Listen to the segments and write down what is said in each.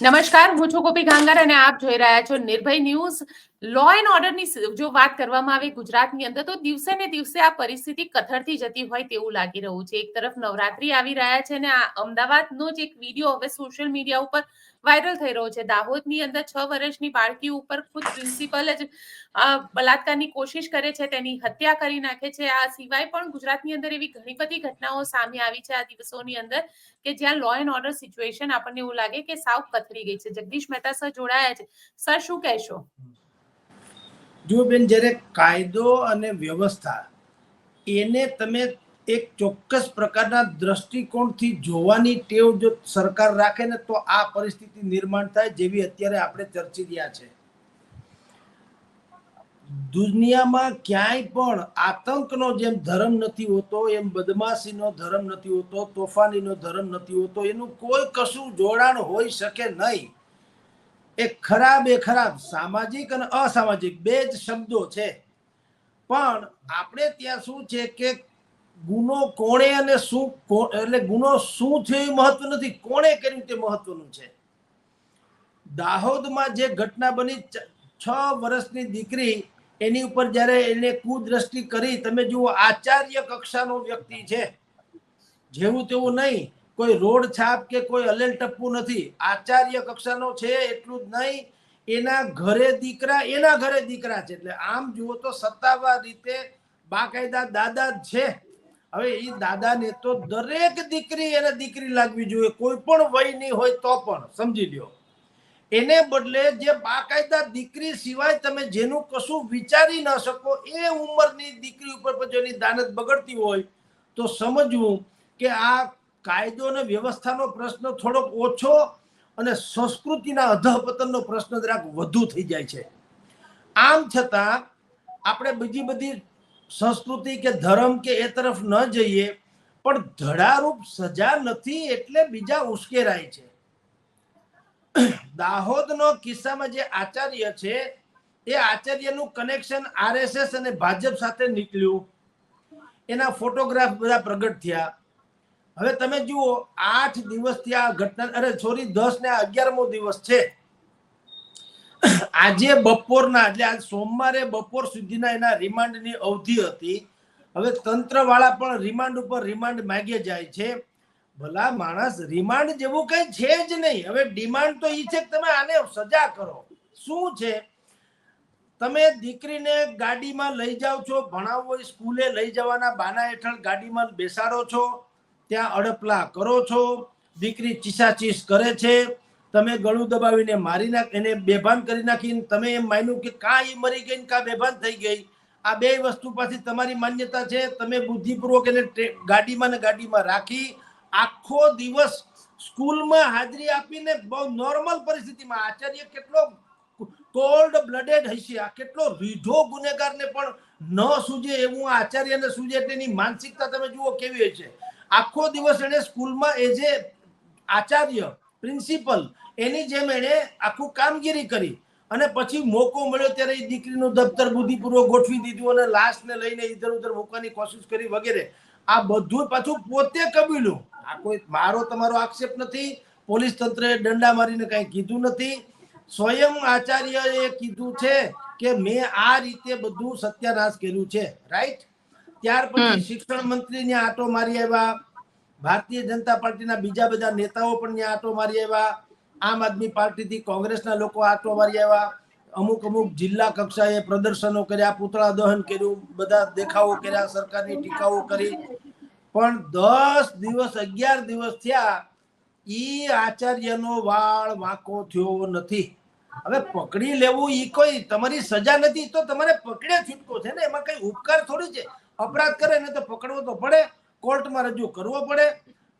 નમસ્કાર, હું છું ગોપી ગાંગર અને આપ જોઈ રહ્યા છો નિર્ભય ન્યૂઝ. લો એન્ડ ઓર્ડરની જો વાત કરવામાં આવે ગુજરાતની અંદર, તો દિવસે ને દિવસે આ પરિસ્થિતિ કથળતી જતી હોય તેવું લાગી રહ્યું છે. એક તરફ નવરાત્રી આવી રહ્યા છે અને આ અમદાવાદનો જ એક વીડિયો હવે સોશિયલ મીડિયા ઉપર વાયરલ થઈ રહ્યો છે. દાહોદની અંદર છ વર્ષની બાળકી ઉપર ખુદ પ્રિન્સિપલ જ બલાત્કારની કોશિશ કરે છે. તેની હત્યા કરી નાખે છે. આ સિવાય પણ ગુજરાતની અંદર એવી ઘણી બધી ઘટનાઓ સામે આવી છે આ દિવસોની અંદર કે જ્યાં લો એન્ડ ઓર્ડર સિચ્યુએશન આપણને એવું લાગે કે સાવ કથળી ગઈ છે. જગદીશ મહેતા સર જોડાયા છે. સર, શું કહેશો? જો બેન, જ્યારે કાયદો અને વ્યવસ્થા એને તમે એક ચોક્કસ પ્રકારના દ્રષ્ટિકોણથી જોવાની ટેવ જો સરકાર રાખે ને તો આ પરિસ્થિતિ નિર્માણ થાય જેવી અત્યારે આપણે ચર્ચી રહ્યા છે. દુનિયામાં ક્યાંય પણ આતંકનો જેમ ધર્મ નથી હોતો, એમ બદમાશીનો ધર્મ નથી હોતો, તોફાનીનો ધર્મ નથી હોતો, એનું કોઈ કશું જોડાણ હોઈ શકે નહીં. એ ખરાબ એ ખરાબ, સામાજિક અને અસામાજિક, બે જ શબ્દો છે. પણ આપણે ત્યાં શું છે કે ગુનો કોણે અને શું એટલે ગુનો શું છે એ મહત્વ નથી, કોણે કર્યું તે મહત્વનું છે? દાહોદમાં જે ઘટના બની, છ વર્ષની દીકરી, એની ઉપર જ્યારે એને કુદ્રષ્ટિ કરી, તમે જુઓ, આચાર્ય કક્ષાનો વ્યક્તિ છે. જેવું તેવું નહીં, કોઈ રોડ છાપ કે કોઈ અલેલ ટપ્પુ નથી. આચાર્ય કક્ષાનો છે, એટલું જ નહીં, એના ઘરે દીકરા, એના ઘરે દીકરા છે. એટલે આમ જુઓ તો સત્તાવાર રીતે બાકાયદા દાદા છે. હવે એ દાદાને તો દરેક દીકરી એને દીકરી લાગવી જોઈએ. કોઈ પણ વયની હોય તો પણ, સમજી લ્યો. એને બદલે જે બાકાયદા દીકરી સિવાય તમે જેનું કશું વિચારી ન શકો, એ ઉંમરની દીકરી ઉપર પછી એની દાનત બગડતી હોય, તો સમજવું કે આ કાયદો અને વ્યવસ્થાનો પ્રશ્ન થોડોક ઓછો અને સંસ્કૃતિના અધઃપતનનો પ્રશ્ન જરાક વધુ થઈ જાય છે. આમ છતાં, આપણે બીજી બધી સંસ્કૃતિ કે ધર્મ કે એ તરફ ન જઈએ, પણ ધડારૂપ સજા નથી એટલે બીજા ઉશ્કેરાય છે. દાહોદનો કિસ્સામાં જે આચાર્ય છે, એ આચાર્યનું કનેક્શન આરએસએસ અને ભાજપ સાથે નીકળ્યું. એના ફોટોગ્રાફ બધા પ્રગટ થયા. હવે તમે જુઓ, આઠ દિવસથી આ ઘટના, અરે સોરી દસ ને અગિયારમો દિવસ છે. આજે બપોરના, એટલે આજ સોમવારે બપોર સુધીના એના રિમાન્ડની અવધિ હતી. હવે તંત્ર વાળા પણ રિમાન્ડ ઉપર રિમાન્ડ માગે જાય છે. ભલા માણસ રિમાન્ડ જેવું કઈ છે જ નહીં. હવે ડિમાન્ડ તો એ છે કે તમે આને સજા કરો. શું છે? તમે દીકરીને ગાડીમાં લઈ જાઓ છો, ભણાવો, સ્કૂલે લઈ જવાના બાના હેઠળ ગાડીમાં બેસાડો છો, ત્યાં અડપલા કરો છો, દીકરી ચીસાચીસ કરે છે તમે ગળું દબાવીને મારી નાખ, એને બેભાન કરી નાખીને તમે એમ માન્યું કે કાં એ મરી ગઈ કા બેભાન થઈ ગઈ. આ બે વસ્તુ પાછી તમારી માન્યતા છે. તમે બુદ્ધિપૂર્વક એને ગાડીમાં ને ગાડીમાં રાખી આખો દિવસ સ્કૂલમાં હાજરી આપીને બહુ નોર્મલ પરિસ્થિતિમાં આચાર્ય કેટલો કોલ્ડ બ્લડેડ હશે, આ કેટલો રીઢો ગુનેગારને પણ ન સૂજે એવું આચાર્યને સૂજે એની માનસિકતા તમે જુઓ કેવી છે. આખો દિવસ એને સ્કૂલમાં એ આચાર્ય પ્રિન્સિપલ એની જેમ એણે આખું કામગીરી કરી. અને પછી મોકો મળ્યો ત્યારે એ દીકરીનું દફતર બુદ્ધિપૂર્વક ગોઠવી દીધું અને લાશને લઈને ઇધર ઉધર મૂકવાની કોશિશ કરી વગેરે. આ બધું પાછું પોતે કબીલું. આ કોઈ મારો તમારો આક્ષેપ નથી. પોલીસ તંત્રએ દંડા મારીને કાંઈ કીધું નથી. સ્વયં આચાર્યએ કીધું છે કે મેં આ રીતે બધું સત્યાનાશ કર્યું છે. રાઈટ ત્યાર પછી શિક્ષણ મંત્રી ને આટો મારી આવ્યા. ભારતીય જનતા પાર્ટીના બીજા બધા નેતાઓ પણ ત્યાં આટો મારી આવ્યા. આમ આદમી પાર્ટીથી કોંગ્રેસના લોકો આટો મારી આવ્યા. અમુક અમુક જિલ્લા કક્ષાએ પ્રદર્શનો કર્યા, પૂતળા દહન કર્યું, બધા દેખાવો કર્યા, સરકારની ટીકાઓ કરી. પણ દસ દિવસ, અગિયાર દિવસ થયા, ઈ આચાર્યનો વાળ વાંકો થયો નથી. હવે પકડી લેવું ઈ કોઈ તમારી સજા નથી, તો તમારે પકડે છૂટકો છે ને? એમાં કઈ ઉપકાર થોડી છે? અપરાધ કરે ને તો પકડવો તો પડે. કોર્ટમાં રજૂ કરવો પડે.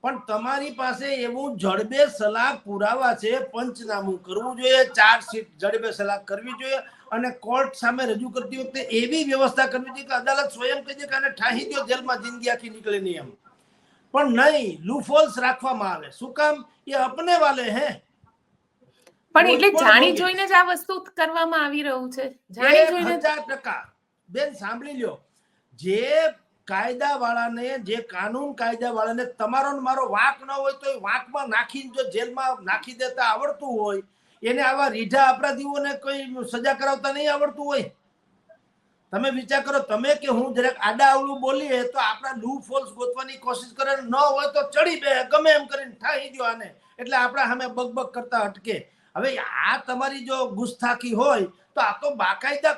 પણ તમારી પાસે એવું જડબે સલાહ પુરાવા છે પંચનામું કરવું જોઈએ ચાર્જશીટ જડબે સલાહ કરવી જોઈએ અને કોર્ટ સામે રજૂ કરતી વખતે એવી વ્યવસ્થા કરવી જોઈએ કે અદાલત સ્વયં કહી દે કે આને ઠાહી દો જેલમાં જિંદગી આખી નીકળે નહીં એમ. પણ નહીં લૂફોલ્સ રાખવામાં આવે. શું કામ? એ અપને વાલે હે. પણ એટલે જાણી જોઈને જ આ વસ્તુ કરવામાં આવી રહ્યું છે. જાણી જોઈને જ- હજાર ટકા. બેન સાંભળી લ્યો. જે કાયદા વાળાને જે કાનૂન કાયદા વાળાને તમારો મારો વાંક ન હોય તો એ વાંકમાં નાખીને જો જેલમાં નાખી દેતા આવડતું હોય, એને આવા રીઢા અપરાધીઓને કોઈ સજા કરાવતા નહીં આવડતું હોય. તમે વિચાર કરો, તમે કે હું જરાક આડા આવડું બોલીએ તો આપણા લૂ ફોલ્સ ગોતવાની કોશિશ કરે, ન હોય તો ચડી બે, ગમે એમ કરીને ઠાહી દો આને. એટલે આપણા સામે બગબગ કરતા અટકે. હવે આ તમારી જો ગુસ્સાખી હોય, તો આ તો બાકાયદા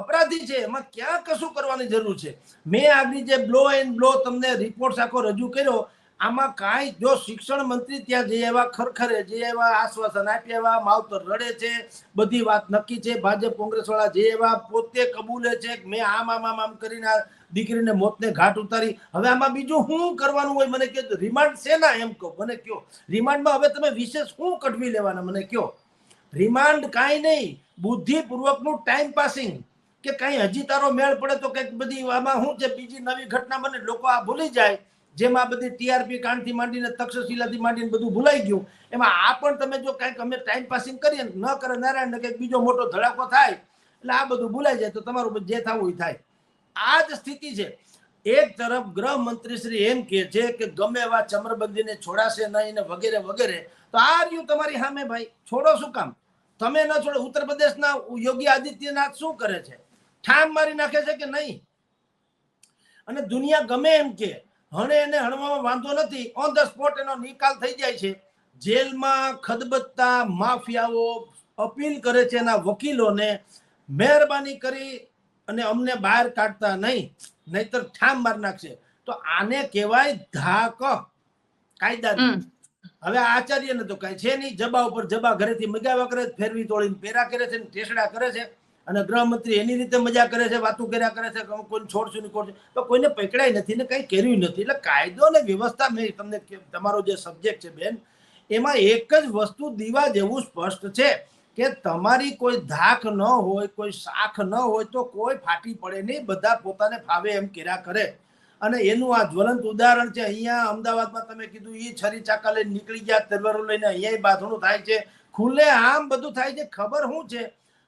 અપરાધી છે, એમાં ક્યાં કશું કરવાની જરૂર છે? મેં આગળ જે બ્લો એન્ડ બ્લો તમને રિપોર્ટ આખો રજૂ કર્યો, આમાં કાંઈ જો શિક્ષણ મંત્રી ત્યાં જે એવા ખરખરે જે એવા આશ્વાસન આપ્યા એવા માવતર રડે છે, બધી વાત નક્કી છે, ભાજપ કોંગ્રેસ વાળા જે એવા પોતે કબૂલે છે મેં આમ આમ આમ આમ કરીને દીકરીને મોતને ઘાટ ઉતારી. હવે આમાં બીજું શું કરવાનું હોય? મને કહો રિમાન્ડ શેના એમ કહો? મને કયો રિમાન્ડમાં હવે તમે વિશેષ શું કઢવી લેવાના? મને કયો રિમાન્ડ કાંઈ નહીં, બુદ્ધિપૂર્વકનું ટાઈમ પાસિંગ કે કઈ હજી તારો મેળ પડે તો કંઈક બધી આમાં શું છે? બીજી નવી ઘટના બને, લોકો આ ભૂલી જાય. જેમાં આ બધી ટીઆરપી કાંડથી માંડીને, તક્ષશિલાથી માંડીને બધું ભૂલાઈ ગયું. એમાં આ પણ તમે જો કાંઈક અમે ટાઈમ પાસિંગ કરીએ ન કરે નારાયણ ને કંઈક બીજો મોટો ધડાકો થાય, એટલે આ બધું ભૂલાઈ જાય તો તમારું જે થવું એ થાય. આ જ સ્થિતિ છે. એક તરફ ગૃહમંત્રી શ્રી એમ કે છે કે ગમે એવા ચમરબંધીને છોડાશે નહીં ને વગેરે વગેરે, તો આ રહ્યું તમારી સામે ભાઈ. છોડો શું કામ? તમે ન છોડો, ઉત્તર પ્રદેશના યોગી આદિત્યનાથ શું કરે છે? ઠામ મારી નાખે છે કે નહીં? અને દુનિયા ગમે એમ કે હણે એને હણવામાં વાંધો નથી ઓન ધ સ્પોટ એનો નિકાલ થઈ જાય છે. જેલમાં ખદબત્તા માફિયાઓ અપીલ કરે છે એના વકીલોને મહેરબાની કરી અને અમને બહાર કાઢતા નહીં નહીતર ઠામ માર નાખશે. તો આને કહેવાય ધાક. કાયદા. હવે આચાર્યને તો કઈ છે નહીં જબા ઉપર જબા ઘરેથી મગાવ્યા કરે છે, ફેરવી તોડીને પેરા કરે છે ને ટેસડા કરે છે. અને ગૃહમંત્રી એની રીતે મજા કરે છે, વાતું કર્યા કરે છે, કે કોઈને છોડશું નહીં છોડશું તો કોઈને પકડાય નથી ને કંઈ કર્યું નથી. એટલે કાયદો અને વ્યવસ્થા મેં તમને તમારો જે સબ્જેક્ટ છે બેન, એમાં એક જ વસ્તુ દીવા જેવું સ્પષ્ટ છે કે તમારી કોઈ ધાક ન હોય, કોઈ શાખ ન હોય તો કોઈ ફાટી પડે નહીં. બધા પોતાને ફાવે એમ કર્યા કરે. અને એનું આ જ્વલંત ઉદાહરણ છે, અહીંયા અમદાવાદમાં તમે કીધું એ છરી ચાકા લઈને નીકળી ગયા તરવારો લઈને અહીંયા બાથણું થાય છે. ખુલ્લે આમ બધું થાય છે. ખબર શું છે?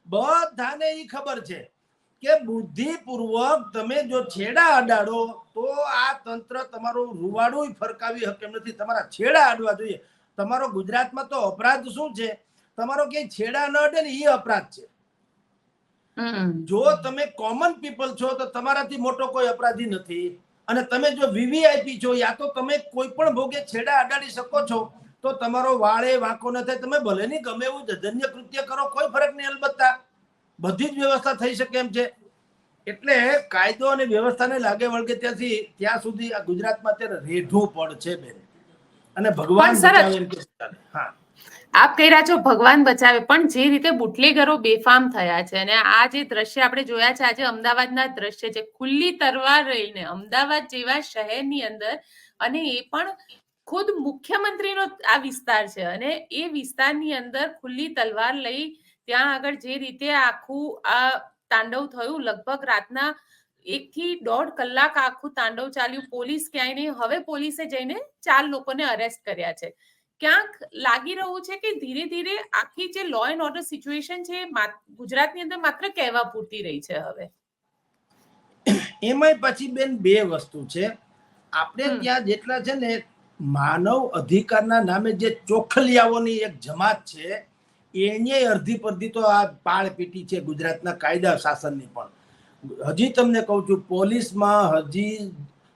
બધાને એ ખબર છે કે બુદ્ધિપૂર્વક તમે જો છેડા અડાડો તો આ તંત્ર તમારું રૂવાડું ફરકાવી હકે નથી. તમારા છેડા અડવા જોઈએ. તમારો ગુજરાતમાં તો અપરાધ શું છે? તમારો ક્યાંય છેડા ન અડે ને એ અપરાધ છે. જો તમે કોમન પીપલ છો તો તમારાથી મોટો કોઈ અપરાધી નથી. અને તમે જો વીવીઆઈપી છો યા તો તમે કોઈ પણ ભોગે છેડા અડાડી શકો છો. તો તમારો વાળે વાંકો ન થાય. તમે ભલે નહીં ગમે એવું જધન્ય કૃત્ય કરો કોઈ ફરક નહીં અલબત્તા. બધી જ વ્યવસ્થા થઈ શકે એમ છે. એટલે કાયદો અને વ્યવસ્થાને લાગે વળગે ત્યાંથી ત્યાં સુધી આ ગુજરાતમાં અત્યારે રેઢું પડ છે બેન. અને ભગવાન. હા. આપ કહી રહ્યા છો ભગવાન બચાવે પણ જે રીતે બુટલેગરો બેફામ થયા છે અને આ જે દ્રશ્ય આપણે જોયા છે આજે અમદાવાદના દ્રશ્ય છે ખુલ્લી તરવાર રહીને અમદાવાદ જેવા શહેરની અંદર અને એ પણ ખુદ મુખ્યમંત્રીનો આ વિસ્તાર છે અને એ વિસ્તારની અંદર ખુલ્લી તલવાર લઈ ત્યાં આગળ જે રીતે આખું આ તાંડવ થયું લગભગ રાતના એક થી દોઢ કલાક આખું તાંડવ ચાલ્યું. પોલીસ ક્યાંય નહીં હવે પોલીસે જઈને ચાર લોકોને અરેસ્ટ કર્યા છે. ક્યાંક લાગી રહ્યું છે કે ધીરે ધીરે આખી જે લો એન્ડ ઓર્ડર સિચ્યુએશન છે ગુજરાતની અંદર માત્ર કહેવા પૂરતી રહી છે હવે. એમાંય પછી બેન બે વસ્તુ છે. આપણે ત્યાં જેટલા છે ને માનવ અધિકારના નામે જે ચોખલિયાઓની એક જમાત છે એને અડધી પરધી તો આ પાળ પીટી છે ગુજરાતના કાયદા શાસનની પણ. હજી તમને કહું છું, પોલીસમાં હજી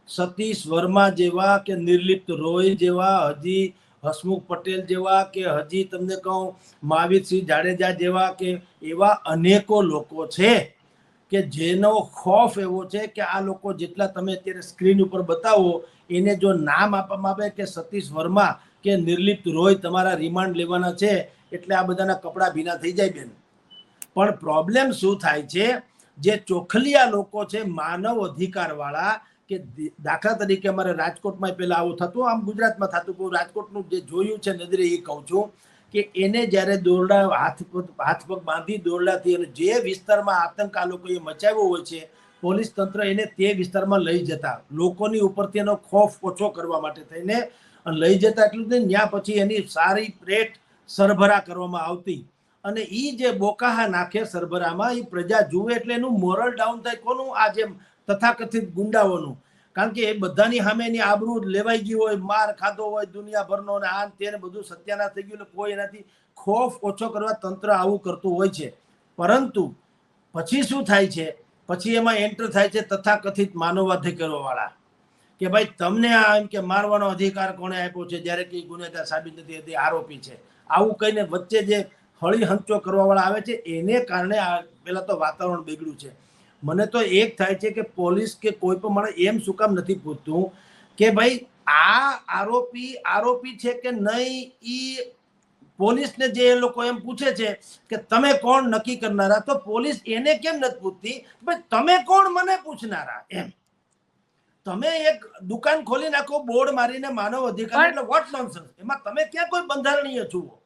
સતીશ વર્મા જેવા કે નિર્લિપ્ત રોય જેવા, હજી હસમુખ પટેલ જેવા કે હજી તમને કહું મહાવીરસિંહ જાડેજા જેવા કે એવા અનેકો લોકો છે. કે જેનો ખોફ એવો છે કે આ લોકો જેટલા તમે અત્યારે સ્ક્રીન ઉપર બતાવો, એને જો નામ આપવામાં આવે કે સતીશ વર્મા કે નિર્લિપ્ત રોય તમારા રિમાન્ડ લેવાના છે, એટલે આ બધાના કપડાં ભીના થઈ જાય બેન. પણ પ્રોબ્લેમ શું થાય છે? જે ચોખલિયા લોકો છે, માનવ અધિકારવાળા, કે દાખલા તરીકે અમારે રાજકોટમાં પહેલાં આવું થતું, આમ ગુજરાતમાં થતું હું રાજકોટનું જે જોયું છે નજરે એ કહું છું. કે એને જ્યારે દોરડા હાથ હાથ પગ બાંધી દોરડાથી અને જે વિસ્તારમાં આતંક આ લોકોએ મચાવ્યો હોય છે, પોલીસ તંત્ર એને તે વિસ્તારમાં લઈ જતા. લોકોની ઉપરથી એનો ખોફ ઓછો કરવા માટે થઈને લઈ જતા એટલું જ ત્યાં પછી એની સારી પ્લેટ સરભરા કરવામાં આવતી. અને એ જે બોકાહા નાખે સરભરામાં એ પ્રજા જુએ એટલે એનું મોરલ ડાઉન થાય. કોનું? આ જેમ તથાકથિત ગુંડાઓનું. કારણ કે એ બધાની સામે એની આબરૂ લેવાઈ ગઈ હોય, માર ખાધો હોય, દુનિયાભરનો ને આ ને તે બધું સત્યાનાશ થઈ ગયું કોઈ એનાથી ખોફ ઓછો કરવા તંત્ર આવું કરતું હોય છે. પરંતુ પછી શું થાય છે? પછી એમાં એન્ટર થાય છે તથાકથિત માનવાધિકારો વાળા કે ભાઈ તમને આ એમ કે મારવાનો અધિકાર કોણે આપ્યો છે? જ્યારે કે ગુનેગાર સાબિત નથી થતી, આરોપી છે. આવું કહીને વચ્ચે જે હળી હંચો કરવાવાળા આવે છે, એને કારણે આ પહેલાં તો વાતાવરણ બગડ્યું છે. મને તો એક થાય છે કે પોલીસ કે કોઈ પણ માણસ એમ શું કામ નથી પૂછતું કે ભાઈ આ આરોપી આરોપી છે કે નહીં ઈ પોલીસને જે એ લોકો એમ પૂછે છે કે તમે કોણ નક્કી કરનારા? તો પોલીસ એને કેમ નથી પૂછતી? ભાઈ તમે કોણ મને પૂછનારા? એમ. તમે એક દુકાન ખોલી નાખો બોર્ડ મારીને માનવ અધિકાર એટલે વોટ નોનસેન્સ એમાં તમે ક્યાં કોઈ બંધારણીય છુઓ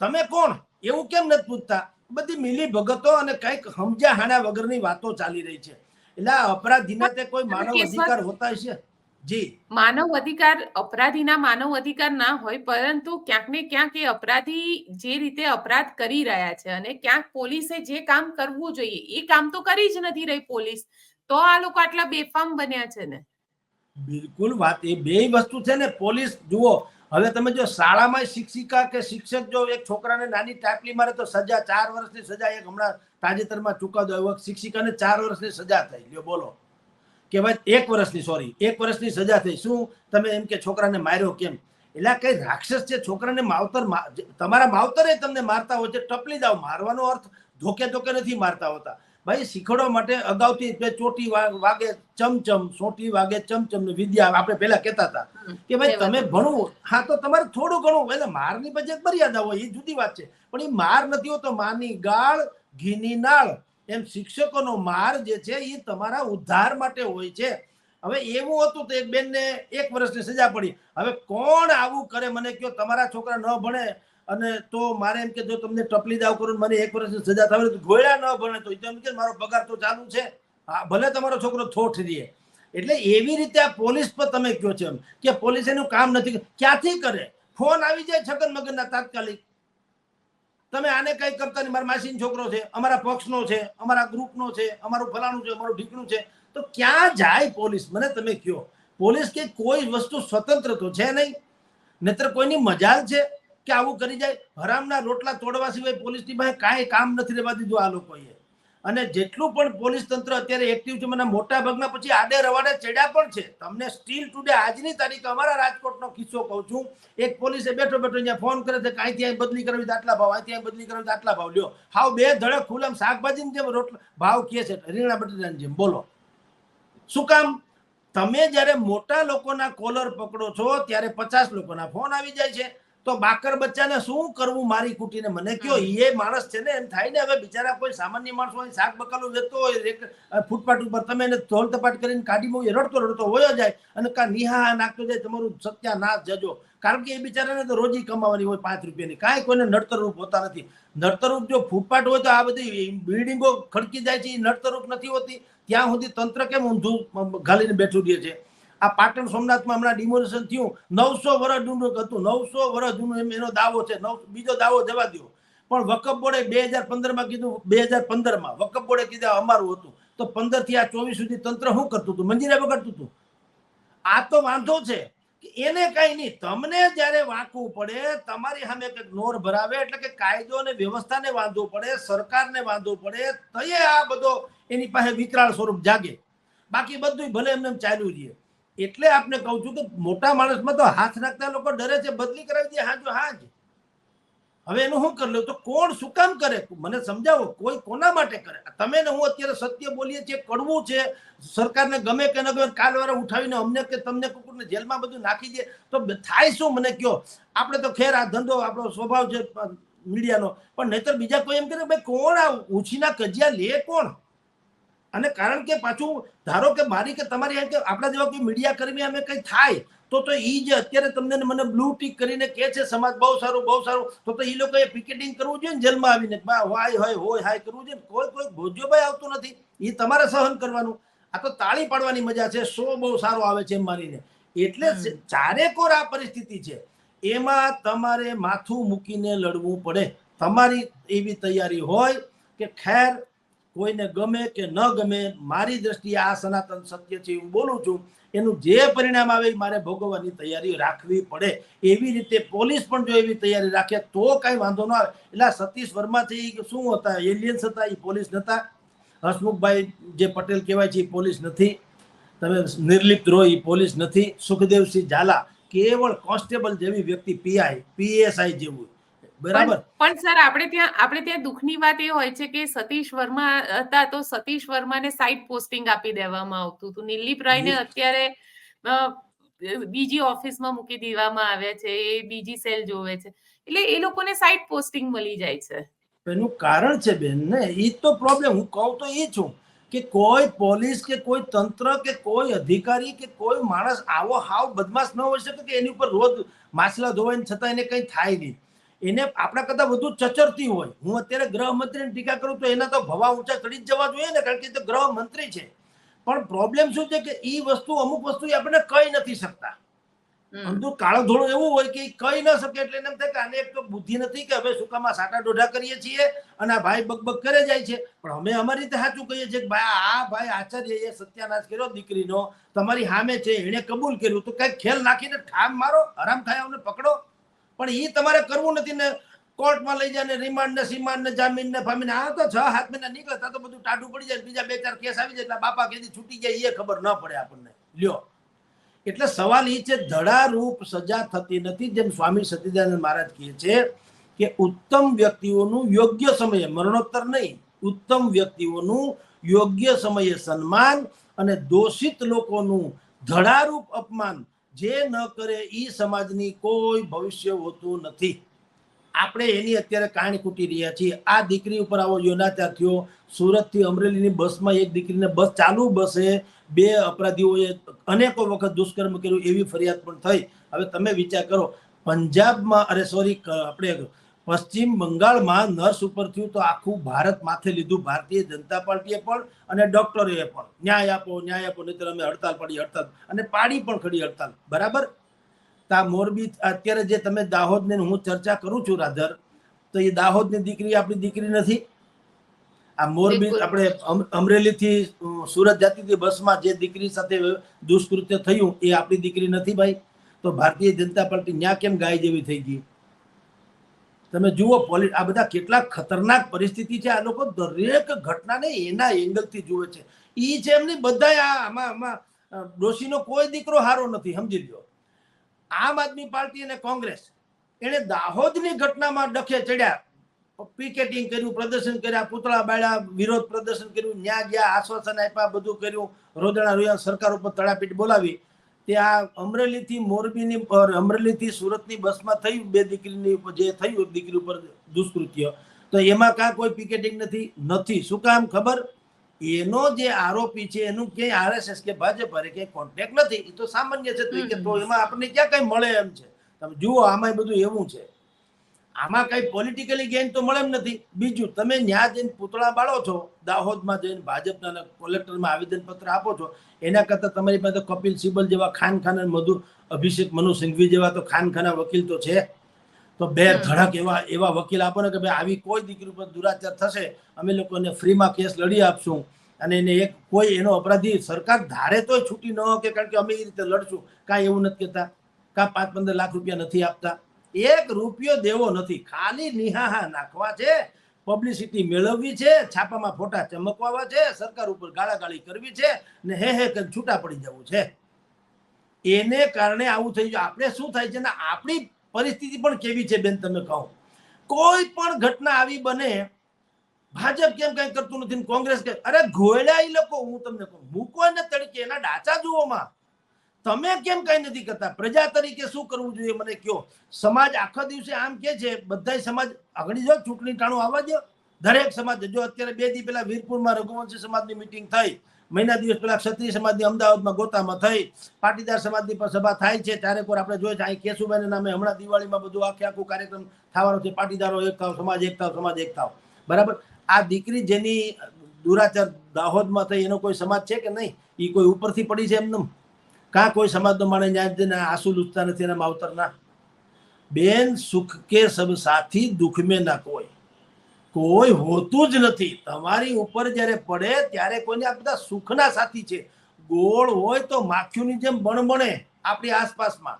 તમે કોણ? એવું કેમ નથી પૂછતા? બધી મિલી ભગતો અને કંઈક સમજ્યા હાણા વગરની વાતો ચાલી રહી છે. એટલે આ તે કોઈ માનવ અધિકાર હોતા છે જી. માનવ અધિકાર અપરાધીના માનવ અધિકાર ના હોય પરંતુ ક્યાંક ને ક્યાંક એ અપરાધી જે રીતે અપરાધ કરી રહ્યા છે અને ક્યાંક પોલીસે જે કામ કરવું જોઈએ એ કામ તો કરી જ નથી રહી પોલીસ. તો આ લોકો આટલા બેફામ બન્યા છે ને? બિલકુલ વાત એ. બે વસ્તુ છે ને પોલીસ જુઓ હવે તમે જો શાળામાં શિક્ષિકા કે શિક્ષક જો એક છોકરાને નાની ટાપલી મારે તો સજા, ચાર વર્ષની સજા એક હમણાં તાજેતરમાં ચુકાદો આવ્યો. શિક્ષિકાને ચાર વર્ષની સજા થઈ. લ્યો, બોલો. કે ભાઈ, એક વર્ષની સોરી એક વર્ષની સજા થઈ. શું તમે એમ કે છોકરાને માર્યો કેમ? એટલે કઈ રાક્ષસ છે? છોકરાને માવતર તમારા માવતરે તમને મારતા હોય છે. ટપલી દાવ મારવાનો અર્થ ધોકે ધોકે નથી મારતા હોતા. ભાઈ શીખવાડવા માટે અગાઉથી ચોટી વાગે ચમચમ સોટી વાગે ચમચમ વિદ્યા આપણે પહેલા કહેતા હતા કે ભાઈ તમે. ભણવું હા તો તમારે થોડું ઘણું એટલે મારની પછી એક મર્યાદા હોય એ જુદી વાત છે. પણ એ માર નથી હોતો મારની ગાળ ઘીની નાળ. એમ શિક્ષકોનો માર જે છે એ તમારા ઉદ્ધાર માટે હોય છે. હવે એવું હતું તો એક બેનને એક વર્ષની સજા પડી. હવે કોણ આવું કરે? મને કયો તમારા છોકરા ન ભણે. અને તો મારે એમ કે જો તમને ટપલી દાવ કરું મને એક વર્ષની સજા થાય તો ગોળ્યા ન ભણે, તો એમ કે મારો પગાર તો ચાલુ છે. ભલે તમારો છોકરો થોઠ રહીએ એટલે એવી રીતે આ પોલીસ પર તમે કયો છો એમ કે પોલીસ એનું કામ નથી ક્યાંથી કરે? ફોન આવી જાય છગન મગનના તાત્કાલિક. તમે આને કઈ કરતા નહીં, મારા માસીનો છોકરો છે, અમારા પક્ષનો છે, અમારા ગ્રુપનો છે, અમારું ફલાણું છે, અમારું ઢીકણું છે. તો ક્યાં જાય પોલીસ? મને તમે કયો. પોલીસ કે કોઈ વસ્તુ સ્વતંત્ર તો છે નહીં. નહીતર કોઈની મજાલ છે? કે આવું કરી જાય? હરામના રોટલા તોડવા સિવાય પોલીસની પાસે કાંઈ કામ નથી રહેવા દીધું આ લોકોએ. અને જેટલું પણ પોલીસ તંત્ર અત્યારે એક્ટિવ છે, મને મોટા ભાગના પછી આડે રવાડે ચડ્યા પણ છે. તમને સ્ટીલ ટુડે આજની તારીખે અમારા રાજકોટનો કિસ્સો કહું છું. એક પોલીસે બેઠો બેઠો અહીંયા ફોન કરે છે કે અહીંથી અહીં બદલી કરવી આટલા ભાવ, અહીંથી અહીં બદલી કરવી આટલા ભાવ. લ્યો. હાવ બે ધડક ખુલ્લામ શાકભાજીની જેમ રોટલા ભાવ કહે છે, રીંગણા બટેટાની જેમ. બોલો. શું કામ? તમે જ્યારે મોટા લોકોના કોલર પકડો છો, ત્યારે પચાસ લોકોના ફોન આવી જાય છે. તો બાકર બચ્ચાને શું કરવું મારી કુટીને? મને કયો એ માણસ છે ને એમ થાય ને હવે બિચારા કોઈ સામાન્ય માણસ હોય શાક બકાલું લેતો હોય ફૂટપાથ ઉપર તમે એને ધોલ તપાટ કરીને કાઢી મૂકી રડતો રડતો હોય જાય અને કા નિહા નાખતો જાય તમારું સત્યાનાશ જજો. કારણ કે એ બિચારાને તો રોજી કમાવાની હોય પાંચ રૂપિયાની. કાંઈ કોઈને નડતરરૂપ હોતા નથી. નડતરૂપ જો ફૂટપાથ હોય તો આ બધી બિલ્ડિંગો ખડકી જાય છે એ નડતરૂપ નથી હોતી. ત્યાં સુધી તંત્ર કેમ ઊંધું ઘાલીને બેઠું રહે છે? આ પાટણ સોમનાથમાં હમણાં ડિમોલેશન થયું. નવસો વર્ષ જૂનું હતું. નવસો વર્ષ જૂનું એનો દાવો છે. નવ, બીજો દાવો જવા દો પણ વકફ બોર્ડે બે હજાર પંદરમાં કીધું, બે હજાર પંદરમાં વકફ બોર્ડે કીધું અમારું હતું. તો પંદરથી આ ચોવીસ સુધી તંત્ર શું કરતું હતું? મંજીરા બગડતું હતું. આ તો વાંધો છે કે એને કઈ નહીં. તમને જ્યારે વાંકવું પડે, તમારી સામે કંઈક નોર ભરાવે, એટલે કે કાયદો અને વ્યવસ્થાને વાંધો પડે, સરકારને વાંધો પડે, તયે આ બધો એની પાસે વિકરાળ સ્વરૂપ જાગે. બાકી બધું ભલે એમને એમ ચાલ્યું રહીએ એટલે આપને કહું છું કે મોટા માણસમાં તો હાથ નાખતા લોકો ડરે છે, બદલી કરાવી દે હાજો, હાજ. હવે એનું શું કરી લો તો કોણ શું કામ કરે? મને સમજાવો, કોઈ કોના માટે કરે? તમે ને હું અત્યારે સત્ય બોલીએ છીએ, કડવું છે, સરકારને ગમે કે ન ગમે કાલ વાળા ઉઠાવીને અમને કે તમને કુકુરને જેલમાં બધું નાખી દે, તો થાય શું? મને કયો. આપણે તો ખેર, આ ધંધો, આપણો સ્વભાવ છે મીડિયાનો. પણ નહીતર બીજા કોઈ એમ કરે, ભાઈ, કોણ આ ઉછીના કજિયા લે કોણ? અને કારણ કે પાછું ધારો કે મારી કે તમારી કે આપણા જેવા કોઈ મીડિયા કર્મી અમે કંઈ થાય તો તો એ જે અત્યારે તમને મને બ્લુ ટીક કરીને કહે છે સમાજ બહુ સારું બહુ સારું. તો તો ઈ લોકોએ પિકેટિંગ કરવું જોઈએ ને જેલમાં આવીને હોય હાય હોય હોય કરવું જોઈએ કોઈ કોઈ ભોજ્યોભાઈ આવતું નથી. એ તમારે સહન કરવાનું. આ તો તાળી પાડવાની મજા છે શો બહુ સારો આવે છે એમ માનીને. એટલે ચારેકોર ચારે કોર આ પરિસ્થિતિ છે એમાં તમારે માથું મૂકીને લડવું પડે. તમારી એવી તૈયારી હોય કે ખેર કોઈને ગમે કે ન ગમે, મારી દ્રષ્ટિએ આ સનાતન સત્ય છે હું બોલું છું, એનું જે પરિણામ આવે એ મારે ભોગવવાની તૈયારી રાખવી પડે. એવી રીતે પોલીસ પણ જો એવી તૈયારી રાખે તો કઈ વાંધો ન આવે. એટલે સતીશ વર્મા છે એ શું હતા? એલિયન્સ હતા એ પોલીસ નતા. હસમુખભાઈ જે પટેલ કહેવાય છે એ પોલીસ નથી. તમે નિર્લિપ્ત રહો એ પોલીસ નથી. સુખદેવસિંહ ઝાલા, કેવળ કોન્સ્ટેબલ જેવી વ્યક્તિ પીઆઈ પીએસઆઈ જેવું. બરાબર. પણ સર આપણે ત્યાં આપણે ત્યાં દુઃખની વાત એ હોય છે કે સતીશ વર્મા હતા તો સતીશ વર્માને સાઇડ પોસ્ટિંગ આપી દેવામાં આવતું હતું. નિલીપ રાયને. અત્યારે બીજી ઓફિસમાં મૂકી દેવામાં આવ્યા છે એ બીજી સેલ જોવે છે. એટલે એ લોકોને સાઇડ પોસ્ટિંગ મળી જાય છે. એનું કારણ છે બેન ને એ તો પ્રોબ્લેમ હું કહું તો એ છું કે કોઈ પોલીસ કે કોઈ તંત્ર કે કોઈ અધિકારી કે કોઈ માણસ આવો હાવ બદમાશ ન હોઈ શકે કે એની ઉપર રોજ માછલા ધોવાઈને છતાં એને કંઈ થાય નહીં. એને આપણા કરતાં વધુ ચચરતી હોય. હું અત્યારે ગૃહમંત્રીની ટીકા કરું તો એના તો ભવા ઊંચા ચડી જ જવા જોઈએ ને કારણ કે તો ગૃહમંત્રી છે. પણ પ્રોબ્લેમ શું છે કે એ વસ્તુ અમુક વસ્તુ એ આપણને કહી નથી શકતા. હમ. કાળો ધોળો એવું હોય કે કહી ન શકે એટલે એમ થાય કે આને એક તો બુદ્ધિ નથી કે હવે સુકામાં સાટા ડોઢા કરીએ છીએ અને આ ભાઈ બકબક કરે જાય છે. પણ અમે અમારી રીતે સાચું કહીએ છીએ કે ભાઈ આ ભાઈ આચાર્ય સત્યાનાશ કર્યો દીકરીનો તમારી સામે છે એણે કબૂલ કર્યું તો કઈ ખેલ નાખીને ઠામ મારો આરામ થાય અમને પકડો. પણ એ તમારે કરવું નથી ને કોર્ટમાં લઈ જાય ને રિમાન્ડ ને સીમાન્ડ ને જામીન ને ફામીન આ તો છ હાથ મહિના નીકળતા તો બધું ટાઢું પડી જાય બીજા બે ચાર કેસ આવી જાય એટલે બાપા કેદી છૂટી જાય એ ખબર ન પડે આપણને. લ્યો. એટલે સવાલ એ છે, ધડારૂપ સજા થતી નથી જેમ સ્વામી સતીદાનંદ મહારાજ કહે છે કે ઉત્તમ વ્યક્તિઓનું યોગ્ય સમયે, મરણોત્તર નહીં, ઉત્તમ વ્યક્તિઓનું યોગ્ય સમયે સન્માન અને દોષિત લોકોનું ધડારૂપ અપમાન જે ન કરે એ સમાજની કોઈ ભવિષ્ય હોતું નથી. આપણે એની અત્યારે કહાણી કૂટી રહ્યા છીએ. આ દીકરી ઉપર આવો યોનાચાર થયો. સુરતથી અમરેલીની બસમાં એક દીકરીને બસ ચાલુ બસે. બે અપરાધીઓએ અનેકો વખત દુષ્કર્મ કર્યું એવી ફરિયાદ પણ થઈ. હવે તમે વિચાર કરો, પંજાબમાં, અરે સોરી આપણે પશ્ચિમ બંગાળમાં નર્સ ઉપર થયું તો આખું ભારત માથે લીધું. ભારતીય જનતા પાર્ટીએ પણ અને ડોક્ટરોએ પણ. ન્યાય આપો ન્યાય આપો નહીં અમે હડતાલ પાડી હડતાલ. અને પાડી પણ ખડી હડતાલ. બરાબર? તો મોરબી અત્યારે જે તમે દાહોદને હું ચર્ચા કરું છું રાધર તો એ દાહોદની દીકરી આપણી દીકરી નથી. આ મોરબી આપણે અમરેલીથી સુરત જતી હતી બસમાં જે દીકરી સાથે દુષ્કૃત્ય થયું એ આપણી દીકરી નથી ભાઈ. તો ભારતીય જનતા પાર્ટી ન્યા કેમ ગાય જેવી થઈ ગઈ? તમે જુઓ પોલી આ બધા કેટલા ખતરનાક પરિસ્થિતિ છે. આ લોકો દરેક ઘટનાને એના એંગલથી જુએ છે. એ છે એમની બધા આમાં આમાં અ, ડોશીનો કોઈ દીકરો હારો નથી સમજી લ્યો. આમ આદમી પાર્ટી અને કોંગ્રેસ એણે દાહોદની ઘટનામાં ડખે ચડ્યા. પિકેટિંગ કર્યું પ્રદર્શન કર્યા પૂતળા બાળ્યા વિરોધ પ્રદર્શન કર્યું ન્યા ગયા આશ્વાસન આપ્યા બધું કર્યું. રોદણા રોયા સરકાર ઉપર તળાપીટ બોલાવી. ત્યાં અમરેલીથી મોરબીની અમરેલીથી સુરતની બસમાં થયું બે દીકરીની જે થયું દીકરી ઉપર દુષ્કૃત્ય. તો એમાં કાં કોઈ પિકેટિંગ નથી નથી. શું કામ ખબર? એનો જે આરોપી છે એનું ક્યાંય આરએસએસ કે ભાજપ હારે ક્યાંય કોન્ટેક્ટ નથી. એ તો સામાન્ય છે તો તો એમાં આપણને ક્યાં કઈ મળે એમ છે? તમે જુઓ આમાં બધું એવું છે. આમાં કઈ પોલિટિકલી ગેઇન તો મળે એમ નથી. બીજું તમે ન્યા જઈને પૂતળા બાળો છો દાહોદમાં જઈને ભાજપના કલેક્ટરમાં આવેદનપત્ર આપો છો એના કરતાં તમારી પાસે કપિલ સિબલ જેવા ખાન ખાન અને મધુ અભિષેક મનુ સિંઘવી જેવા તો ખાન ખાના વકીલ તો છે. તો બે. ધડક એવા એવા વકીલ આપો ને કે ભાઈ આવી કોઈ દીકરી ઉપર દુરાચાર થશે અમે લોકોને ફ્રીમાં કેસ લડી આપશું. અને એને એક કોઈ એનો અપરાધી સરકાર ધારે તોય છૂટી ન કે કારણ કે અમે એ રીતે લડશું. કાંઈ એવું નથી કહેતા. કાં પાંચ પંદર લાખ રૂપિયા નથી આપતા. એક રૂપિયો દેવો નથી. ખાલી નિહાહા નાખવા છે પબ્લિસિટી મેળવવી છે, છાપામાં ફોટા ચમકવાવા છે, સરકાર ઉપર ગાળાગાળી કરવી છે ને હે હે કરીને છૂટા પડી જવું છે. એને કારણે આવું થઈ ગયું. આપણે શું થાય છે ને, આપણી પરિસ્થિતિ પણ કેવી છે બેન તમે કહો. કોઈ પણ ઘટના આવી બને, ભાજપ કેમ કઈ કરતું નથી કોંગ્રેસ કે અરે ઘોયડા ઈ લોકો, હું તમને કહું. મૂકો ને તડકે, એના ડાચા જુઓમાં. તમે કેમ કઈ નથી કરતા? પ્રજા તરીકે શું કરવું જોઈએ? મને કયો સમાજ આખા દિવસે આમ કે છે બધા સમાજ આગળ જાઓ, ચૂંટણી ટાણું આવવા દો દરેક સમાજ. જો અત્યારે બે દી પહેલા વીરપુરમાં રઘુવંશી સમાજની મિટિંગ થઈ, મહિના દિવસ પહેલા ક્ષત્રિય સમાજની અમદાવાદમાં ગોતામાં થઈ, પાટીદાર સમાજની પણ સભા થાય છે, ચારેક વાર આપણે જોઈએ છે, અહીં કેશુભાઈના નામે હમણાં દિવાળીમાં બધું આખે આખું કાર્યક્રમ થવાનો છે, પાટીદારો એક સમાજ એક સમાજ એક બરાબર? આ દીકરી જેની દુરાચાર દાહોદમાં થઈ, એનો કોઈ સમાજ છે કે નહીં? એ કોઈ ઉપરથી પડી છે એમને કાં કોઈ સમાજનો ન્યાય દેને આંસુ લૂંચતા નથી એના માવતરના? બેન, સુખ કે સબ સાથી, દુઃખ મેં ના કોઈ. કોઈ હોતું જ નથી. તમારી ઉપર જ્યારે પડે ત્યારે કોઈને આ બધા સુખના સાથી છે. ગોળ હોય તો માખીઓની જેમ બણબણે આપણી આસપાસમાં.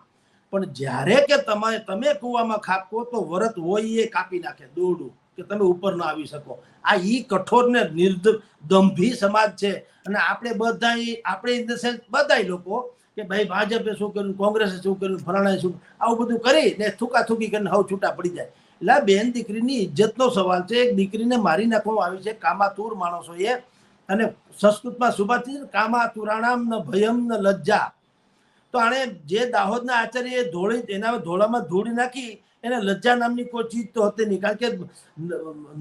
પણ જ્યારે કે તમારે તમે કૂવામાં ખાપકો તો વરત હોય એ કાપી નાખે દોડું કે તમે ઉપર ન આવી શકો. આ ઈ કઠોર ને નિર્ધ દંભી સમાજ છે. અને આપણે બધા આપણે ઇન ધ સેન્સ બધા લોકો કે ભાઈ ભાજપે શું કર્યું, કોંગ્રેસે શું કર્યું, ફલાણાએ શું આવું બધું કરી ને થૂકા થૂકી કરીને હવે છૂટા પડી જાય. એટલે બેન દીકરીની ઇજ્જતનો સવાલ છે. એક દીકરીને મારી નાખવામાં આવી છે કામાતુર માણસોએ. અને સંસ્કૃતમાં સુભાષી કામાતુરાણામ ન ભયમ ન લજ્જા. તો આણે જે દાહોદના આચાર્ય ધોળી, એના ધોળામાં ધૂળી નાખી, એને લજ્જા નામની કોઈ ચીજ તો હતી નહીં. કારણ કે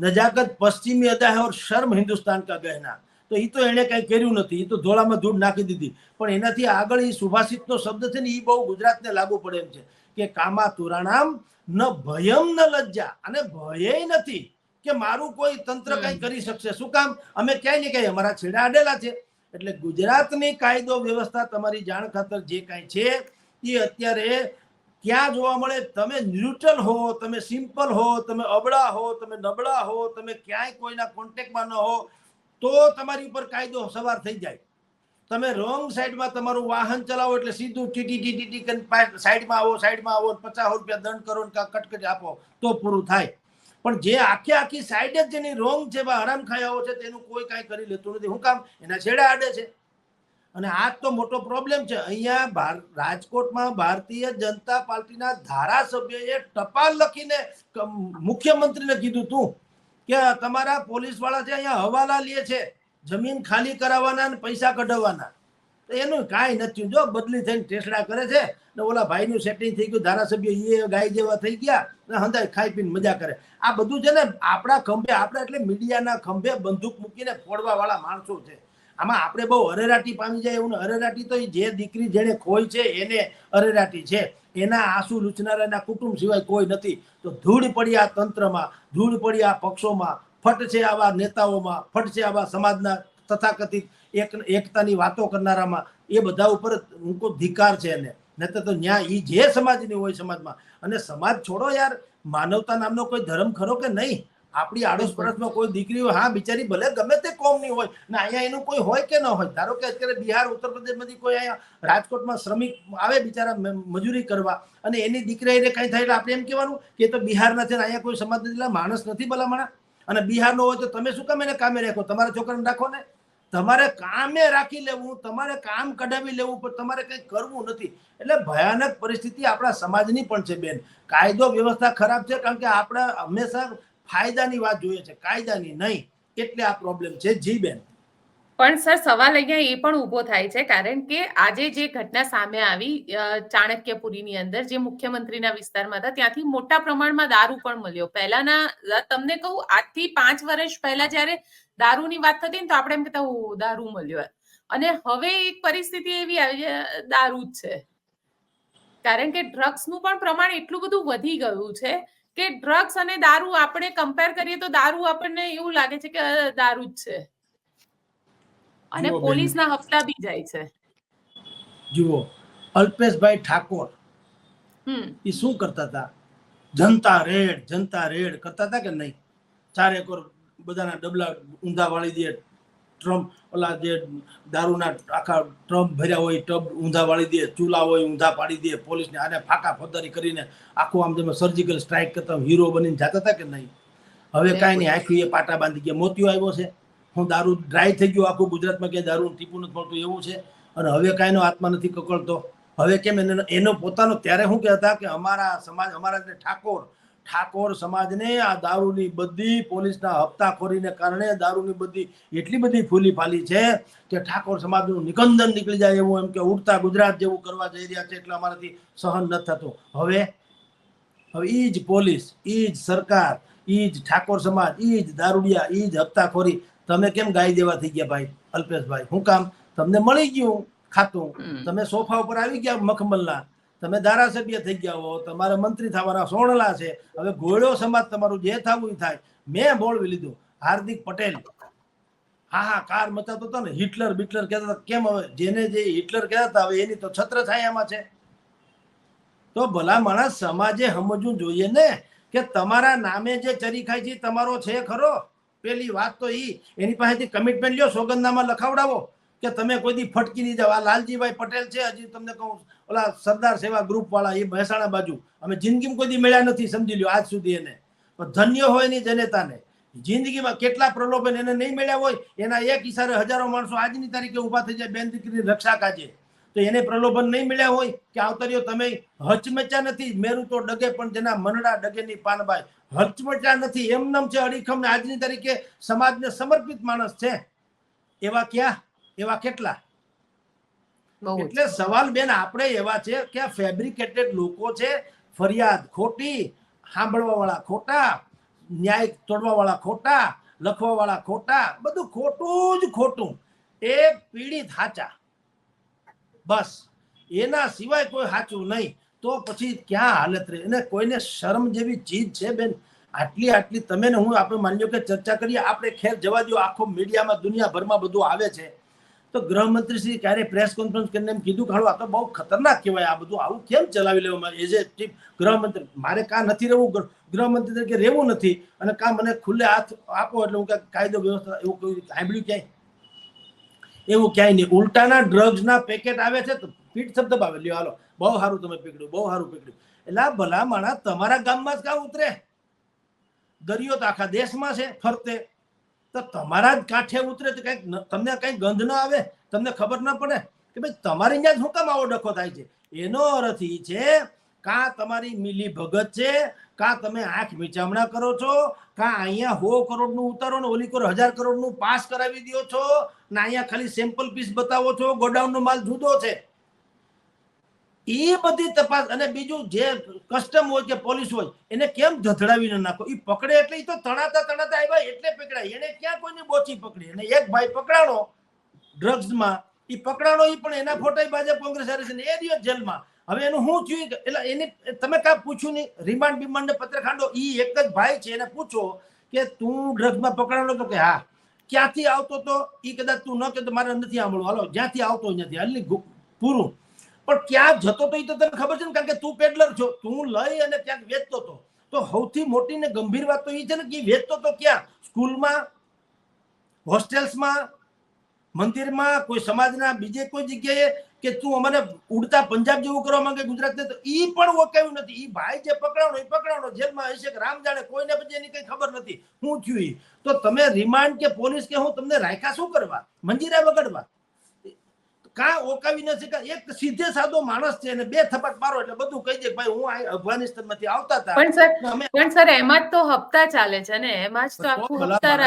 નજાકત પશ્ચિમી અદા હૈ ઓર શર્મ હિન્દુસ્તાન કા ગહેના. તો એ તો એને કઈ કર્યું નથી એ તો ધોળામાં ધૂળ નાખી દીધી. પણ એનાથી આગળ એ સુભાષિતનો શબ્દ છે ને એ બહુ ગુજરાતને લાગુ પડે એમ છે કે કામા તુરાણામ ન ભયમ ન લજ્જા. અને ભય નથી કે મારું કોઈ તંત્ર કઈ કરી શકશે. શું કામ? અમે ક્યાંય ને ક્યાંય અમારા છેડા અડેલા છે. એટલે ગુજરાતની કાયદો વ્યવસ્થા તમારી જાણ ખાતર જે કાંઈ છે એ અત્યારે ક્યાં જોવા મળે? તમે ન્યુટ્રલ હો તમે સિમ્પલ હો તમે અબળા હો તમે નબળા હો તમે ક્યાંય કોઈના કોન્ટેક્ટમાં ન હો તો તમારી ઉપર કાયદો સવાર થઈ જાય. તમે રોંગ સાઈડમાં તમારું વાહન ચલાવો એટલે સીધું ટીટી ટીટી ટી પા- સાઈડમાં આવો સાઈડમાં આવો, પચાસ રૂપિયા દંડ કરો ને કટકટ આપો, તો પૂરું થાય. પણ જે આખી આખી સાઈડ જ જેની રોંગ છે બા હરામ ખાયાઓ છે, તેનું કોઈ કાંઈ કરી લેતું નથી. હું કામ? એના છેડા આડે છે. અને આ તો મોટો પ્રોબ્લેમ છે. અહીંયા રાજકોટમાં ભારતીય જનતા પાર્ટીના ધારાસભ્યએ ટપાલ લખીને મુખ્યમંત્રીને કીધું તું. કે તમારા પોલીસવાળા છે અહીંયા હવાલા લે છે, જમીન ખાલી કરાવવાના અને પૈસા કઢાવવાના. તો એનું કાંઈ નથી જો બદલી થઈને ટેસડા કરે છે, ને ઓલા ભાઈનું સેટિંગ થઈ ગયું, ધારાસભ્ય એ ગાય જેવા થઈ ગયા, ને હંધાય ખાઈ પીને મજા કરે. આ બધું છે ને આપણા ખંભે, આપણે એટલે મીડિયાના ખંભે બંદૂક મૂકીને ફોડવા વાળા માણસો છે. આમાં આપણે બહુ અરેરાટી પામી જાય એવું અરેરાટી તો જે દીકરી જેને ખોઈ છે, એને અરેરાટી છે. એના આંસુ લૂછનારાના કુટુંબ સિવાય કોઈ નથી. તો ધૂળ પડી આ તંત્રમાં, ધૂળ પડી આ પક્ષોમાં, ફટ છે આવા નેતાઓમાં, ફટ છે આવા સમાજના તથાકથિત એક એકતાની વાતો કરનારામાં. એ બધા ઉપર ઊંકો ધિકાર છે એને. નહીતર તો ન્યાય એ જે સમાજની હોય સમાજમાં. અને સમાજ છોડો યાર. માનવતા નામનો કોઈ ધર્મ ખરો કે નહીં? આપણી આડોશ પડોશમાં કોઈ દીકરી હોય હા, બિચારી ભલે ગમે તે કોમની હોય, ને અહીંયા એનું કોઈ હોય કે ન હોય, ધારો કે અત્યારે બિહાર, ઉત્તર પ્રદેશમાંથી કોઈ અહીંયા રાજકોટમાં શ્રમિક આવે બિચારા મજૂરી કરવા, અને એની દીકરી એને કંઈ થાય એટલે આપણે એમ કહેવાનું કે તો બિહારના છે ને અહીંયા કોઈ સમાજ નથી માણસ નથી ભલામણા. અને બિહારનો હોય તો તમે શું કામ એને કામે રાખો? તમારા છોકરાને રાખો ને? તમારે કામે રાખી લેવું, તમારે કામ કઢાવી લેવું, પણ તમારે કંઈ કરવું નથી. એટલે ભયાનક પરિસ્થિતિ આપણા સમાજની પણ છે બેન. કાયદો વ્યવસ્થા ખરાબ છે, કારણ કે આપણે હંમેશા ફાયદાની વાત જોઈએ છે કાયદાની નહીં એટલે આ પ્રોબ્લેમ છે જી બેન. પણ સર સવાલ અહીંયા એ પણ ઊભો થાય છે કારણ કે આજે જે ઘટના સામે આવી ચાણક્યપુરીની અંદર જે મુખ્યમંત્રીના વિસ્તારમાં હતા ત્યાંથી મોટા પ્રમાણમાં દારૂ પણ મળ્યો. પહેલાના તમને કહું આજથી પાંચ વર્ષ પહેલા જ્યારે દારૂની વાત થતી ને તો આપણે એમ કહેતા દારૂ મળ્યો. અને હવે એક પરિસ્થિતિ એવી આવી છે, દારૂ જ છે. કારણ કે ડ્રગ્સનું પણ પ્રમાણ એટલું બધું વધી ગયું છે કે ડ્રગ્સ અને દારૂ આપણે કમ્પેર કરીએ તો દારૂ આપણને એવું લાગે છે કે દારૂ જ છે. અને. પોલીસના હપ્તા બી જાય છે. જુઓ અલ્પેશભાઈ ઠાકોર. એ શું કરતા હતા? જનતા રેડ જનતા રેડ કરતા હતા કે નહીં? ચાર એકર બધાના ડબલા ઊંધા વાળી દે ટ્રમ્પ, ઓલા જે દારૂના આખા ટ્રમ્પ ભર્યા હોય, ટબ ઊંધા વાળી દે, ચૂલા હોય, ઊંધા પાડી દે, પોલીસને આને ફાકા ફોદારી કરીને આખું આમ તમે સર્જિકલ સ્ટ્રાઇક કરતા હીરો બનીને જતા હતા કે નહીં? હવે કાંઈ નહીં, આખી એ પાટા બાંધી ગયા મોતિયો આવ્યો છે. હું દારૂ ડ્રાય થઈ ગયું, આખું ગુજરાતમાં ક્યાંય દારૂ ટીપું નથી મળતું, એવું છે. અને હવે કાંઈનો આત્મા નથી કકળતો. હવે કેમ એનો પોતાનો, ત્યારે શું કહેતા કે અમારા સમાજ, અમારા ઠાકોર ઠાકોર સમાજને આ દારૂની બધી પોલીસના હપ્તાખોરીને કારણે દારૂની બધી એટલી બધી ફૂલી ફાલી છે કે ઠાકોર સમાજનું નિકંદન નીકળી જાય એવું એમ કે ઉડતા ગુજરાત જેવું કરવા જઈ રહ્યા છે એટલે અમારાથી સહન ન થતું. હવે હવે એ જ પોલીસ એ જ સરકાર એ જ ઠાકોર સમાજ એ જ દારૂડિયા એ જ હપ્તાખોરી. તમે કેમ ગાય દેવા થઈ ગયા ભાઈ અલ્પેશભાઈ? હું કામ તમને મળી ગયું ખાતું. તમે સોફા ઉપર આવી ગયા મખમલના. તમે ધારાસભ્ય થઈ ગયા હો, તમારે મંત્રી થવાના સોણલા છે. હવે ઘોડો સમાજ તમારું જે થવું થાય. મેં બોલવી લીધું, હાર્દિક પટેલ. હા હા, કાર મચાતો હતો ને, હિટલર, બિટલર કહેતા હતા, કેમ હવે? જેને જે હિટલર કહેતા હતા, હવે એની તો છત્ર છાયામાં છે. તો ભલા માણસ સમાજે સમજવું જોઈએ ને, કે તમારા નામે જે ચરીખાય છે તમારો છે ખરો? પેલી વાત તો ઈ, એની પાસેથી કમિટમેન્ટ લ્યો, સોગંદનામાં લખાવડાવો. કે તમે કોઈ દી ફટકી નહીં જાવ. લાલજીભાઈ પટેલ છે, હજી તમને કહું ઓલા સરદાર સેવા ગ્રુપ વાળા એ મહેસાણા બાજુ. અમે જિંદગીમાં કોઈ મળ્યા નથી, સમજી લ્યો, આજ સુધી એને. પણ ધન્ય હોયની જનેતાને. જિંદગીમાં કેટલા પ્રલોભન એને નહીં મળ્યા હોય, એના એક ઈશારે હજારો માણસો આજની તારીખે ઊભા થઈ જાય, બેન દીકરી રક્ષા કાજે. તો એને પ્રલોભન નહીં મળ્યા હોય કે આવતરીઓ તમે હચમચા નથી, મેરું તો ડગે પણ જેના મનડા ડગે ની પાનબાઈ. હચમચા નથી, એમ નામ છે અડીખમ આજની તારીખે સમાજને સમર્પિત માણસ છે. એવા ક્યાં? એવા કેટલા. એટલે સવાલ બેન, આપણે એવા છે કે આ ફેબ્રિકેટેડ લોકો છે, ફરિયાદ ખોટી સાંભળવા વાળા ખોટા ન્યાય તોડવા વાળા ખોટા લખવા વાળા ખોટા, બધું ખોટું જ ખોટું. એ પીડિત હાચા. બસ. એના સિવાય કોઈ સાચું નહીં. તો પછી ક્યાં હાલત રહે? અને કોઈને શરમ જેવી ચીજ છે બેન? આટલી આટલી તમે ને હું આપણે માન્યો કે ચર્ચા કરીએ. આપણે ખેર જવા દો આખો મીડિયામાં દુનિયાભરમાં બધું આવે છે. તો ગૃહમંત્રી શ્રી ક્યારે પ્રેસ કોન્ફરન્સ કરીને એમ કીધું કે હાલો, આ તો બહુ ખતરનાક કહેવાય, આ બધું આવું કેમ ચલાવી લેવામાં એઝ એ ચીફ ગૃહમંત્રી, મારે કાં નથી રહેવું ગૃહમંત્રી તરીકે રહેવું નથી અને કાં મને ખુલ્લે હાથ આપો એટલે હું ક્યાંક કાયદો વ્યવસ્થા, એવું સાંભળ્યું ક્યાંય? એવું ક્યાંય નહીં. ઉલટાના ડ્રગ્સના પેકેટ આવે છે તો પીઠ શબ્દ આવે લ્યો, હાલો, બહુ સારું તમે પીકડ્યું બહુ સારું પીકડ્યું એટલે ભલા માણસ તમારા ગામમાં જ કાં ઉતરે? દરિયો તો આખા દેશમાં છે, ફરતે. તો તમારા જ કાંઠે ઉતરે તો કંઈક તમને કંઈ ગંધ ન આવે? તમને ખબર ન પડે? કે ભાઈ, તમારી ત્યાં શું કામ આવો ડખો થાય છે? એનો અર્થ એ છે, કા તમારી મિલી ભગત છે, કાં તમે આંખ વિચામણા કરો છો, કાં અહીંયા હો કરોડનું ઉતારો ને ઓલી કરો હજાર કરોડનું પાસ કરાવી દો છો, ને અહીંયા ખાલી સેમ્પલ પીસ બતાવો છો, ગોડાઉનનો માલ જુદો છે. એ બધી તપાસ અને બીજું જે કસ્ટમ હોય કે પોલીસ હોય, એને કેમ ધધડાવીને નાખો? એ પકડે એટલે એ તો તણાતા તણાતા આવ્યા એટલે પકડાય. એને ક્યાં કોઈની બોચી પકડી? અને એક ભાઈ પકડાણો ડ્રગ્સમાં એ પકડાણો એ પણ એના ફોટા ભાજપ કોંગ્રેસ હારે છે ને એ રહ્યો જેલમાં. હવે એનું શું થયું? એટલે એને, તમે કાં પૂછ્યું નહીં? રિમાન્ડ બિમાન્ડ પત્ર ખાંડો એ એક જ ભાઈ છે, એને પૂછો કે તું ડ્રગ્સમાં પકડાણો તો કે હા. ક્યાંથી આવતો તો? એ કદાચ તું ન કે તો મારે નથી સાંભળવું. હાલો, જ્યાંથી આવતો ત્યાંથી. હાલ પૂરું. પણ ક્યાં જતો તો એ તો તને ખબર છે ને, કારણ કે તું પેડલર છો. તું લઈ અને ક્યાંક વેચતો તો. તો સૌથી મોટી ને ગંભીર વાત તો એ છે ને કે વેચતો તો ક્યાં? સ્કૂલમાં, હોસ્ટેલ્સમાં, મંદિરમાં, કોઈ સમાજના, બીજે કોઈ જગ્યાએ કે તું અમારે ઉડતા પંજાબ જેવું કરવા માંગે ગુજરાતને, તો એ પણ ઓકાયું નથી. એ ભાઈ જે પકડાણો એ પકડાણો. જેલમાં હશે કે રામ જાણે, કોઈને પછી એની કઈ ખબર નથી. હું થયું તો તમે રિમાન્ડ કે પોલીસ કે હું તમને રાખ્યા શું કરવા? મંજીરા વગડવા? કાં ઓકાવી ન શકાય એક સીધે સાદો માણસ છે અને બે થપાટ મારો એટલે બધું કહી દે ભાઈ હું અફઘાનિસ્તાનમાંથી આવતા હતા. પણ સર એમાં જ તો હપ્તા ચાલે છે ને? એમાં જ તો આખું હપ્તા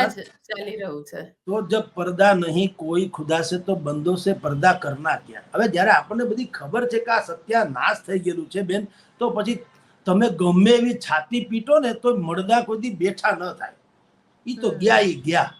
ચાલી રહ્યું છે. તો જબ પડદા નહીં કોઈ ખુદા સે તો બંદો સે પડદા કરના ક્યાં? હવે જ્યારે આપણને બધી ખબર છે કે આ સત્યાનાશ થઈ ગયેલું છે બેન તો પછી તમે ગમે એવી છાતી પીટો ને તો મળદા કોઈ બેઠા ન થાય. એ તો ગયા એ ગયા.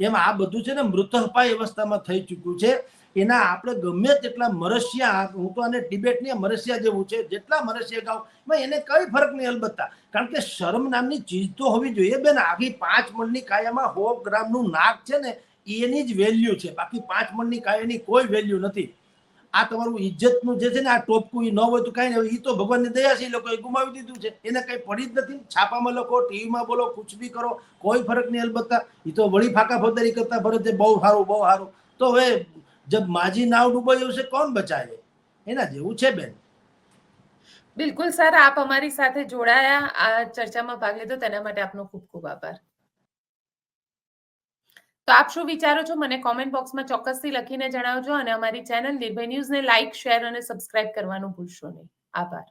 એમ આ બધું છે ને મૃતપાય અવસ્થામાં થઈ ચૂક્યું છે. એના આપણે ગમે તેટલા મરસિયા, હું તો આને ટિબેટની મરસિયા જેવું છે, જેટલા મરસિયા ગાઉં એને કઈ ફરક નહીં અલબત્તા. કારણ કે શરમ નામની ચીજ તો હોવી જોઈએ બેન આગી પાંચ મણની કાયામાં સો ગ્રામનું નાક છે ને એની જ વેલ્યુ છે. બાકી પાંચ મણની કાયાની કોઈ વેલ્યુ નથી. આ તમારું ઇજ્જતનું જે છે ને, આ ટોપકું એ ન હોય તો કાંઈ નહીં. એ તો ભગવાનની દયા છે એ લોકોએ ગુમાવી દીધું છે. એને કંઈ પડી જ નથી. છાપામાં લખો, ટીવીમાં બોલો, કુછ બી કરો, કોઈ ફરક નહીં અલબત્તા. એ તો વળી ફાકા ફોદારી કરતા ભરત બહુ સારું બહુ સારું. તો હવે જબ માજી નાવ ડૂબાઈ છે કોણ બચાવે? એના જેવું છે બેન. બિલકુલ સર, આપ અમારી સાથે જોડાયા. આ ચર્ચામાં ભાગ લીધો, તેના માટે આપનો ખૂબ ખૂબ આભાર. તો આપ શું વિચારો છો? મને કોમેન્ટ બોક્સમાં ચોક્કસથી લખીને જણાવજો અને અમારી ચેનલ નિર્ભય ન્યૂઝને લાઇક શેર અને સબસ્ક્રાઇબ કરવાનું ભૂલશો નહીં. આભાર.